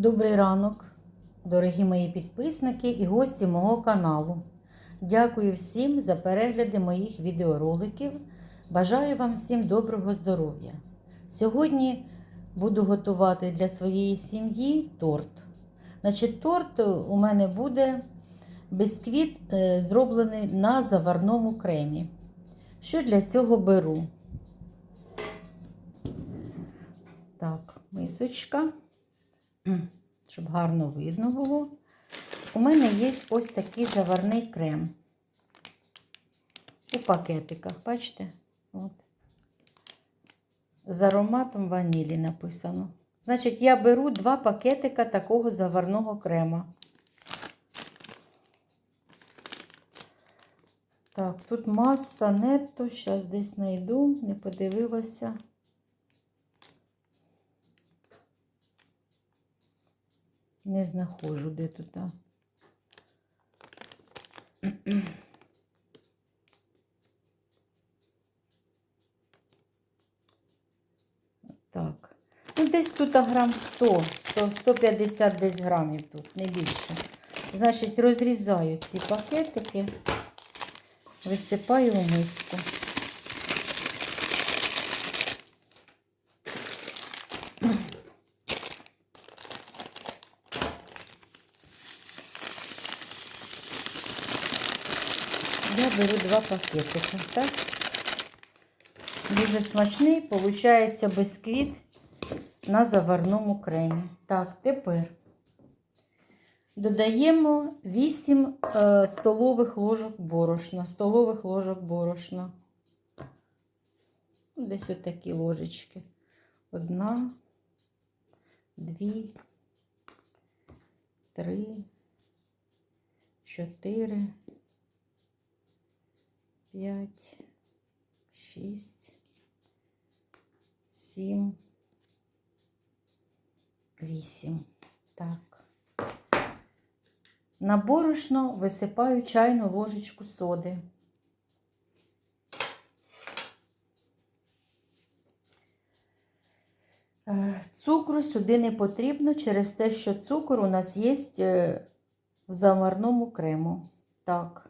Добрий ранок, дорогі мої підписники і гості мого каналу. Дякую всім за перегляди моїх відеороликів. Бажаю вам всім доброго здоров'я. Сьогодні буду готувати для своєї сім'ї торт. Значить, торт у мене буде бисквіт, е, зроблений на заварному кремі. Що для цього беру? Так, мисочка щоб гарно видно було. У мене є ось такий заварний крем. У пакетиках, бачите? От. З ароматом ванілі написано. Значить, я беру два пакетика такого заварного крема. Так, тут маса нетто, зараз десь знайду, не подивилася. Не знаходжу, де тут. Так. Ну, десь тут грам 100, 100, 150 десь грамів тут, не більше. Значить, розрізаю ці пакетики, висипаю в миску. Я беру два пакетики, так? Дуже смачний, виходить бисквіт на заварному кремі. Так, тепер додаємо 8 е, столових ложок борошна. Столових ложок борошна. Ну, Десь отакі ложечки. Одна, дві, три, чотири. 5, 6, 7, 8. Так. На борошно висипаю чайну ложечку соди. Е, Цукру сюди не потрібно через те, що цукор у нас є е, в заварному крему. Так.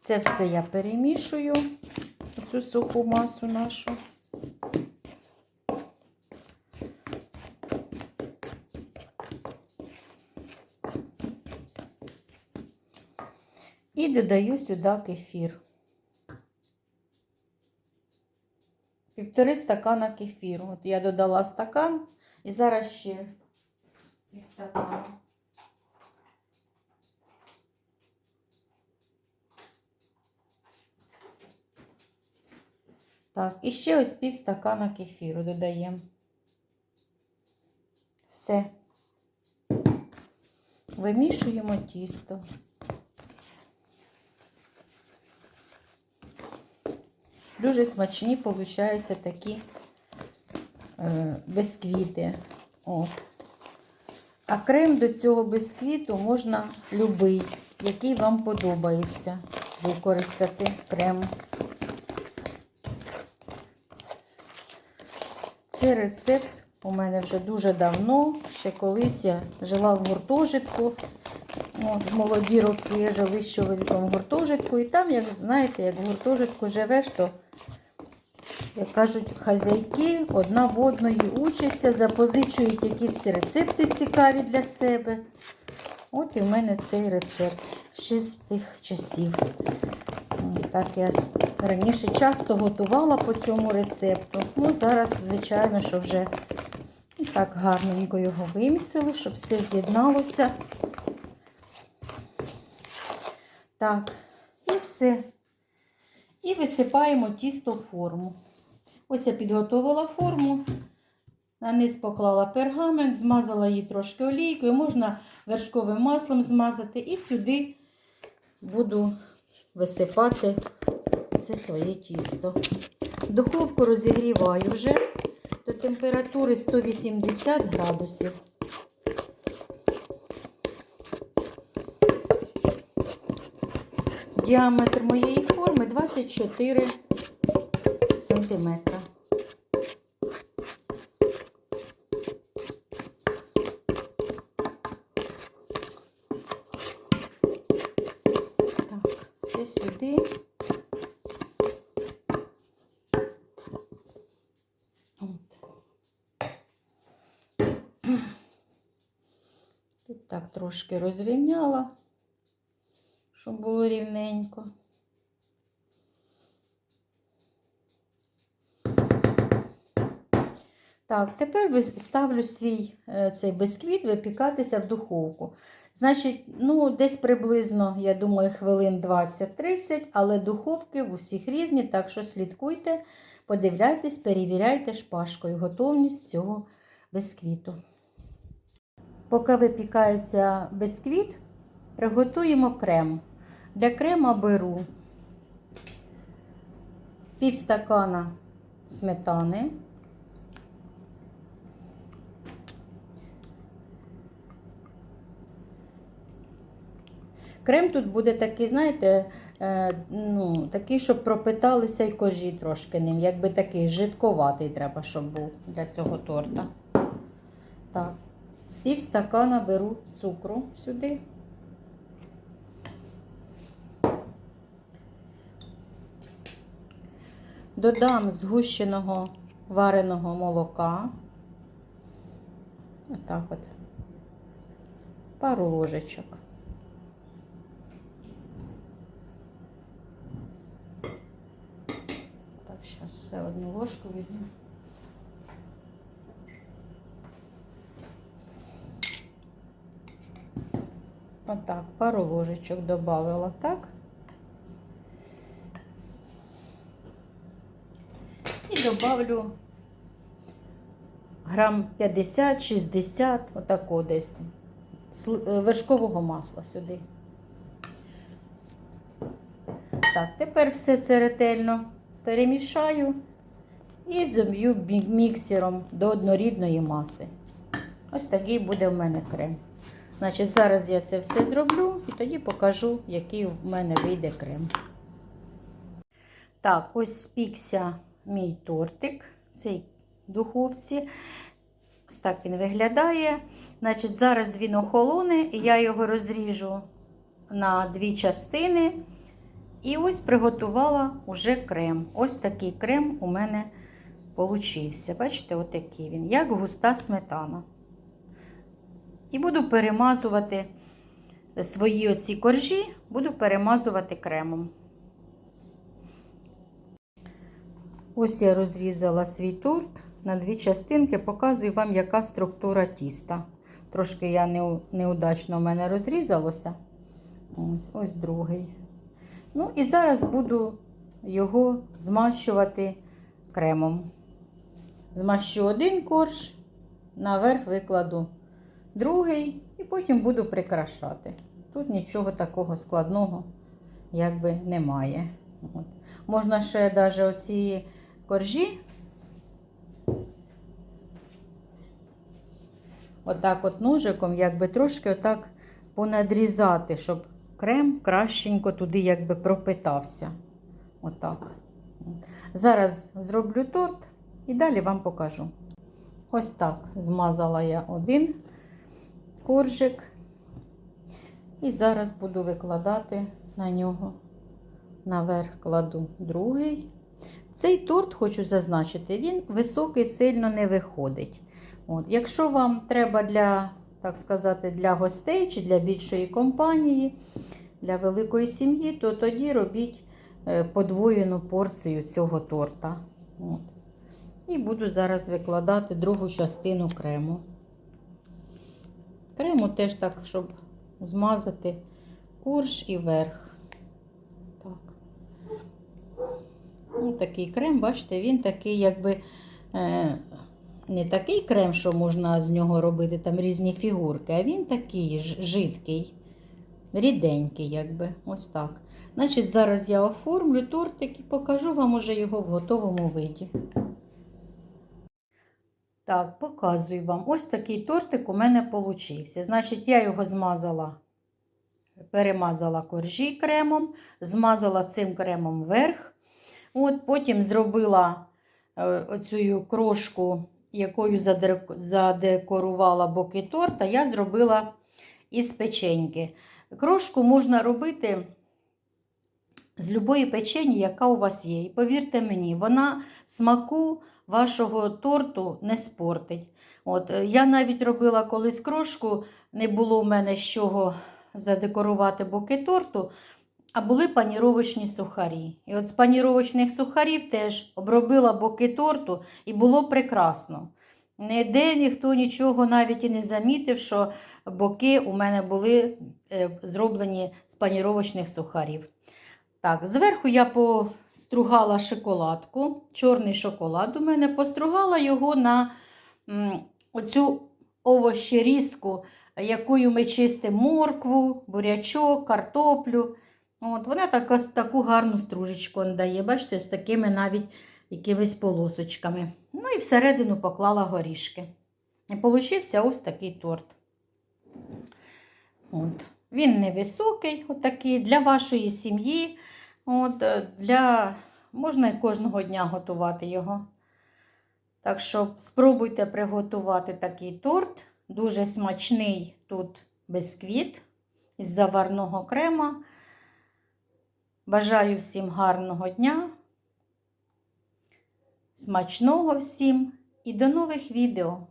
Це все я перемішую, цю суху масу нашу. І додаю сюди кефір. Півтори стакана кефіру. От я додала стакан і зараз ще пів стакана. Так, і ще ось пів стакана кефіру додаємо. Все. Вимішуємо тісто. Дуже смачні, виходять, такі е, бисквіти. От. А крем до цього бисквіту можна любий, який вам подобається використати крем. Цей рецепт у мене вже дуже давно, ще колись я жила в гуртожитку. От, молоді роки жили з чоловіком в гуртожитку. І там, як знаєте, як в гуртожитку живеш, то, як кажуть, хазяйки одна в одної учаться, запозичують якісь рецепти цікаві для себе. От і в мене цей рецепт ще з тих часів. Так я раніше часто готувала по цьому рецепту. Ну, зараз, звичайно, що вже так гарненько його вимісили, щоб все з'єдналося. Так, і все. І висипаємо тісто в форму. Ось я підготувала форму, на низ поклала пергамент, змазала її трошки олійкою, можна вершковим маслом змазати, і сюди буду висипати це своє тісто. Духовку розігріваю вже до температури 180 градусів. Діаметр моєї форми 24 сантиметра. Викладати сюди. Тут так трошки розрівняла, щоб було рівненько. Так, тепер ставлю свій е, цей бисквіт випікатися в духовку. Значить, ну, десь приблизно, я думаю, хвилин 20-30, але духовки в усіх різні, так що слідкуйте, подивляйтесь, перевіряйте шпажкою готовність цього бисквіту. Поки випікається бисквіт, приготуємо крем. Для крема беру пів стакана сметани. Крем тут буде такий, знаєте, е, ну, такий, щоб пропиталися й кожі трошки ним. Якби такий жидковатий треба, щоб був для цього торта. Так. Пів стакана беру цукру сюди. Додам згущеного вареного молока. Отак от. Пару ложечок. Так, зараз ще одну ложку візьму. Отак, пару ложечок додавила, так? І добавлю грам 50-60, отако десь е, вершкового масла сюди. Так, тепер все це ретельно перемішаю і зоб'ю міксером до однорідної маси. Ось такий буде в мене крем. Значить, зараз я це все зроблю і тоді покажу, який в мене вийде крем. Так, ось спікся мій тортик, цей духовці. Ось так він виглядає. Значить, зараз він охолоне, і я його розріжу на дві частини. І ось приготувала уже крем. Ось такий крем у мене получився. Бачите, отакий він, як густа сметана. І буду перемазувати свої оці коржі, буду перемазувати кремом. Ось я розрізала свій торт на дві частинки, показую вам, яка структура тіста. Трошки я неудачно в мене розрізалося. Ось, ось другий. Ну і зараз буду його змащувати кремом. Змащу один корж, наверх викладу другий і потім буду прикрашати. Тут нічого такого складного якби немає. От. Можна ще навіть оці коржі отак от ножиком, якби трошки отак понадрізати, щоб крем кращенько туди якби пропитався. Отак. Зараз зроблю торт і далі вам покажу. Ось так змазала я один коржик. І зараз буду викладати на нього наверх кладу другий. Цей торт, хочу зазначити, він високий сильно не виходить. От. Якщо вам треба для, так сказати, для гостей чи для більшої компанії, для великої сім'ї, то тоді робіть е, подвоєну порцію цього торта. От. І буду зараз викладати другу частину крему. Крему теж так, щоб змазати корж і верх. Так. Ну, такий крем, бачите, він такий, якби е, не такий крем, що можна з нього робити там різні фігурки, а він такий жидкий, ріденький, якби. Ось так. Значить, зараз я оформлю тортик і покажу вам уже його в готовому виді. Так, показую вам. Ось такий тортик у мене получився. Значить, я його змазала, перемазала коржі кремом, змазала цим кремом верх. От, потім зробила е, оцю крошку, якою задекорувала боки торта, я зробила із печеньки. Крошку можна робити з любої печені, яка у вас є. І повірте мені, вона смаку вашого торту не спортить. От, е, я навіть робила колись крошку, не було в мене з чого задекорувати боки торту, а були паніровочні сухарі. І от з паніровочних сухарів теж обробила боки торту і було прекрасно. Ніде ніхто нічого навіть і не замітив, що боки у мене були е, зроблені з паніровочних сухарів. Так, зверху я постругала шоколадку, чорний шоколад у мене, постругала його на оцю овощерізку, якою ми чистимо моркву, бурячок, картоплю. От, вона така, таку гарну стружечку дає, бачите, з такими навіть якимись полосочками. Ну і всередину поклала горішки. І получився ось такий торт. От. Він невисокий, отакий, для вашої сім'ї. От, е, для... Можна кожного дня готувати його. Так що спробуйте приготувати такий торт. Дуже смачний тут бисквіт із заварного крема. Бажаю всім гарного дня, смачного всім і до нових відео!